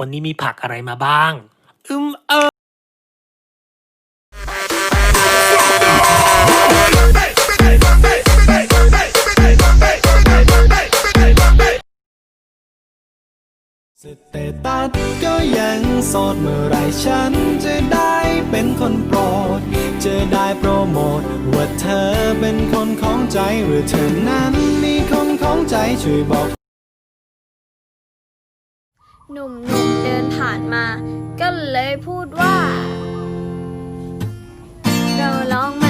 วันนี้มีผักอะไรมาบ้าง อืมเออสเตตัสก็ยังโสดเมื่อไรฉันจะได้เป็นคนโปรด จะได้โปรโมทว่าเธอเป็นคนของใจหรือเธอนั้นมีคนของใจช่วยบอก หนุ่มๆเดิน ผ่านมา ก็เลยพูดว่า เราลองมา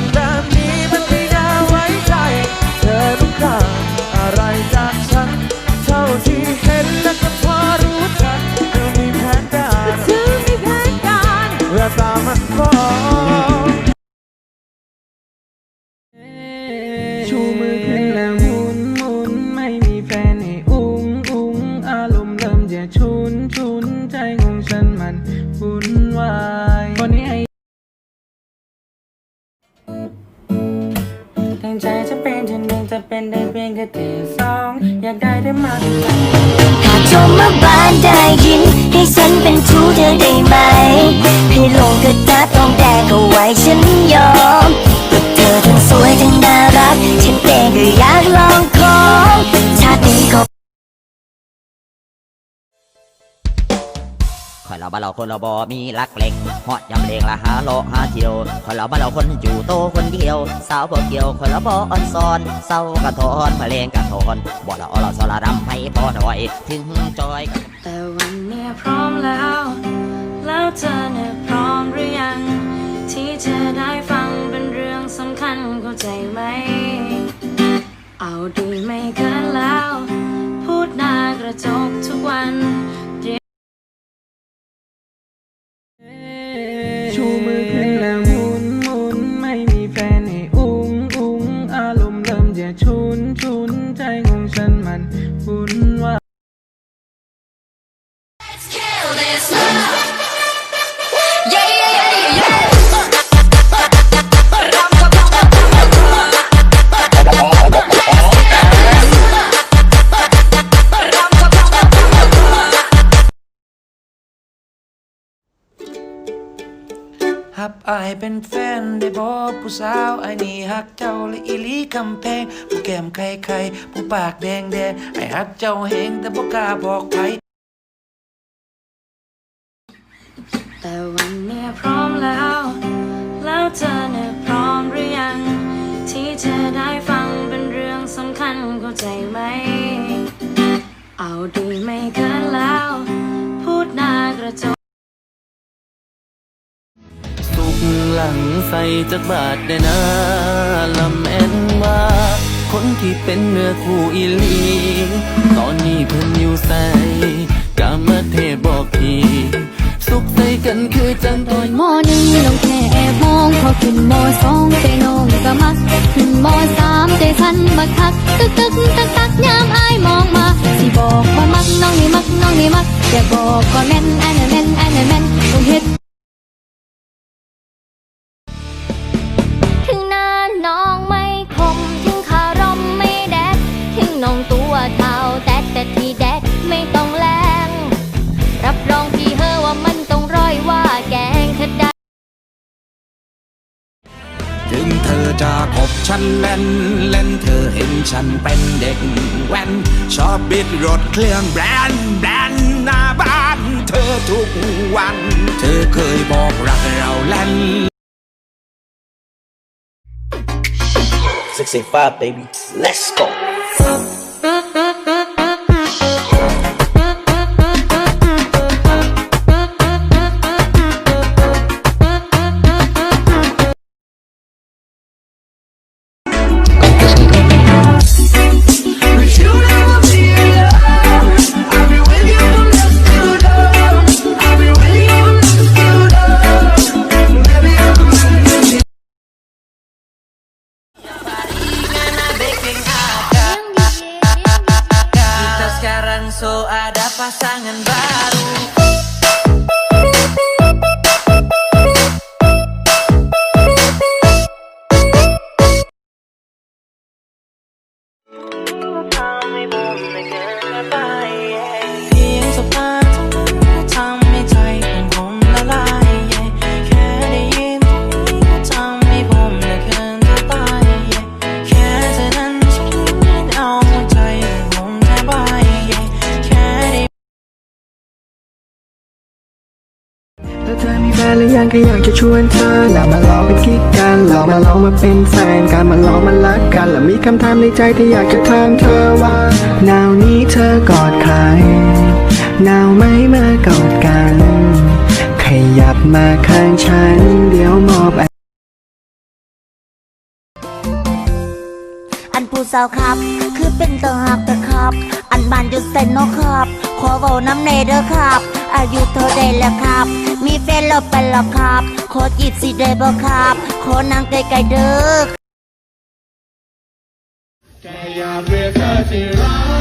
ำแบบนี้มันไม่น่าไว้ใจ เธอต้องการอะไรจากฉัน เท่าที่เห็นและก็พอรู้ทันเธอมีแผนการเธอมีแผนการเพื่ตามมันฟ้องชูมือขึ้นแล้ว เป็นได้เพียงแค่ที่สองอยากได้ได้มากกว่าหากเจ้ามาบ้านได้ยิน ให้ฉันเป็นชู้เธอได้ไหม ให้ลงกระดาษรองแต่ก็ไว้ฉันยอมก็เธอทั้งสวยทั้งน่ารัก ฉันเองก็อยากลองของชาตินี้ คอยเราบ้านเราคนเราบ่มีรักเล่งฮอดยำเลงละหาโลหาเที่ยวคอยเราบ้านเราคนอยู่โตคนเดียวสาวบ่เกี่ยวคอยเราบ่อ่อนซอนเศร้ากระทอนเลงกระทอนบ่ละอ้อเราสละรำให้พอหน่อยถึงจอยแต่วันนี้พร้อมแล้ว แล้วเธอเนี่ยพร้อมหรือยัง ที่จะได้ฟังเป็นเรื่องสำคัญเข้าใจไหม เอาดีไม่เกินแล้ว พูดหน้ากระจกทุกวัน ชู อายเป็นแฟนได้บอผู้สาวไอ้ายนี่ฮักเจ้าและอีลีคำแพง ผู้แก้มไข่ไข่ผู้ปากแดงแดงไอ้ฮักเจ้าเฮงแต่บ่กล้าบอกใครแต่วันนี้พร้อมแล้ว แล้วเธอเนี่ยพร้อมหรือยัง ที่จะได้ฟังเป็นเรื่องสำคัญเข้าใจไหม เอาดี ส่จักบาทได้นะลำแอนว่า คนที่เป็นเนื้อคู่อีลีตอนนี้เพิ่นอยู่ใส่กามาเทบอกทีสุขใส่กันคือจังตอนมอหนึ่งลงแค่แอบมองพอขึ้นมอสองใจน้องก็มัก ขึ้นมอสามใจพันบักคัก ตึกตึกตักตักยามอา ฉันเล่น เล่นเธอเห็นฉันเป็นเด็กแว้น ชอบบิดรถเครื่องแบรนด์แบรนด์หน้าบ้าน เธอทุกวัน เธอเคยบอกรักเราเล่น65 baby let's go เาเธอมีแฟนหรือยังก็อยากจะชวนเธอเรามาลองเป็นกิ๊กกันเรามาลองมาเป็นแฟนกันมาลองมารักกันแล้วมีคำถามในใจที่อยากจะถามเธอว่าหนาวนี้เธอกอดใครหนาวไหมมากอดกัน ขยับมาข้างฉัน เดี๋ยวมอบอันผู้สาวครับ คือเป็นตาหักแต่ครับ บ้านอยู่เซนโนครับ ขอเว้าน้ำเนเด้อครับ อายุเท่าใดแล้วครับ มีแฟนแล้วเป็นแล้วครับ ขอจีบสิได้บ่ครับ ขอนางไกลๆเด้อที่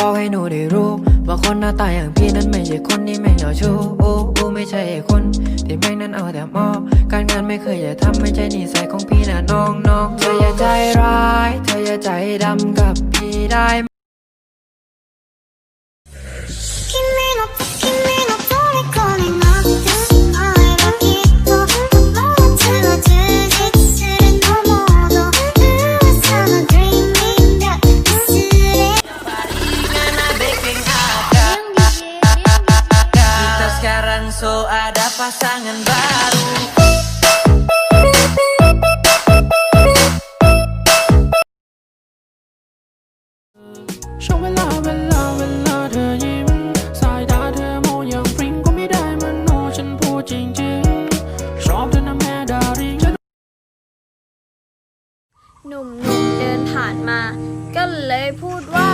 บอกให้หนูได้รู้ ว่าคนหน้าตาอย่างพี่นั้นไม่ใช่คนที่ไม่เหงาชู้โอ้โอ้ไม่ใช่ไอ้คนที่แม่งนั้นเอาแต่มอบการงานไม่เคยจะทำไม่ใช่นิสัยของพี่นะน้องน้องเธออย่าใจร้าย เธออย่าใจดำกับพี่ได้ หนุ่มๆเดินผ่านมา ก็เลยพูดว่า